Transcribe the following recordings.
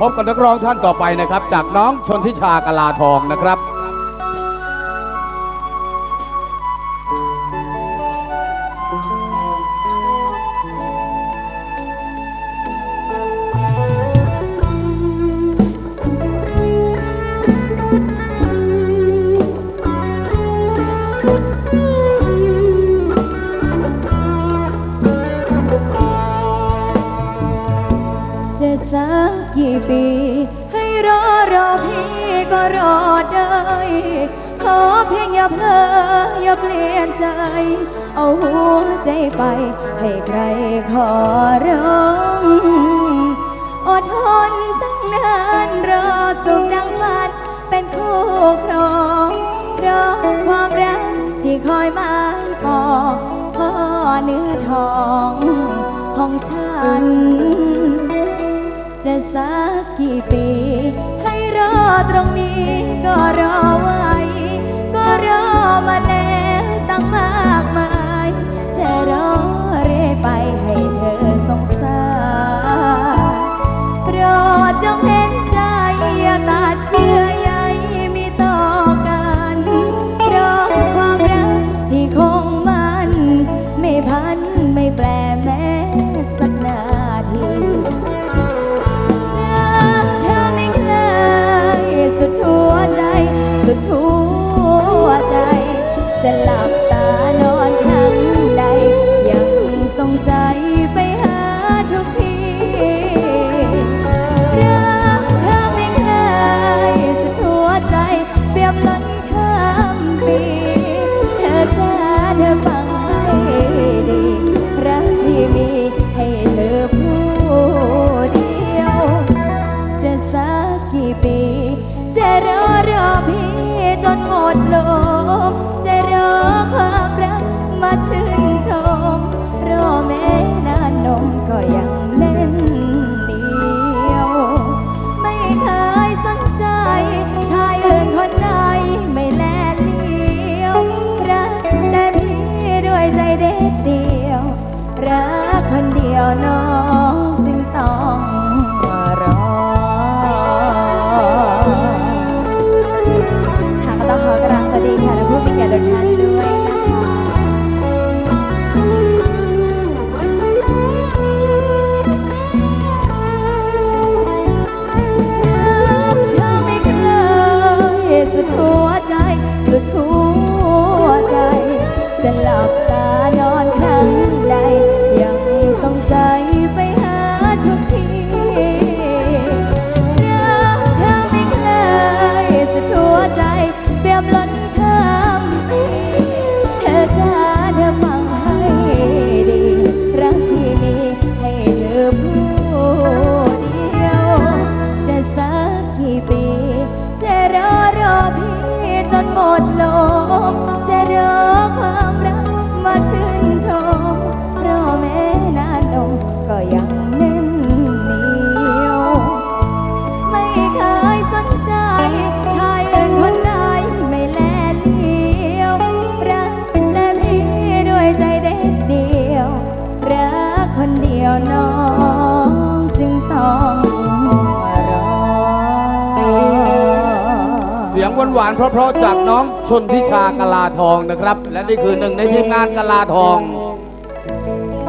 พบกับนักร้องท่านต่อไปนะครับ จากน้องชนทิชากลาทองนะครับ กกี่ปี ให้รอรอพี่ก็รอได้ ขอเพียงอย่าเพลออย่าเปลี่ยนใจ เอาหัวใจไป ให้ใครขอร้องอดทนตั้งนานรอสุขดังฝันเป็นคู่ครองรอความรักที่คอยมาปองพ่อเนื้อทองของฉัน จะสักกี่ปี ให้รอตรงนี้ก็รอไว้ ก็รอมาแล้วตั้งมากมาย จะรอเรื่อยไปให้เธอสงสารรอจงานอนครั้งใด ยังทรงใจไปหาทุกทีรักเธอไม่เคยสุดหัวใจเปี่ยมล้นข้ามปี เธอจะเธอฟังให้ดีรักที่มีให้เธอผู้เดียว จะสักกี่ปี จะรอรอพี่ ลับตานอนครั้งใด ยังทรงใจไปหาทุกทีรักเธอไม่เคยสุดหัวใจเปี่ยมล้นข้ามปีเธอจะเธอฟังให้ดี รักที่มีให้เธอผู้เดียว จะสักกี่ปี จะรอรอพี่จนหมดลมจะรอ ยงหวานๆเพราะๆจากน้องชนทิชากลาทองนะครับ และนี่คือหนึ่งในทีมงานกลาทอง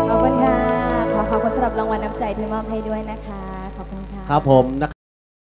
ขอบคุณค่ะ ขอขอบคุณสำหรับรางวัลน้ำใจที่มอบให้ด้วยนะคะ ขอบคุณค่ะ ครับผม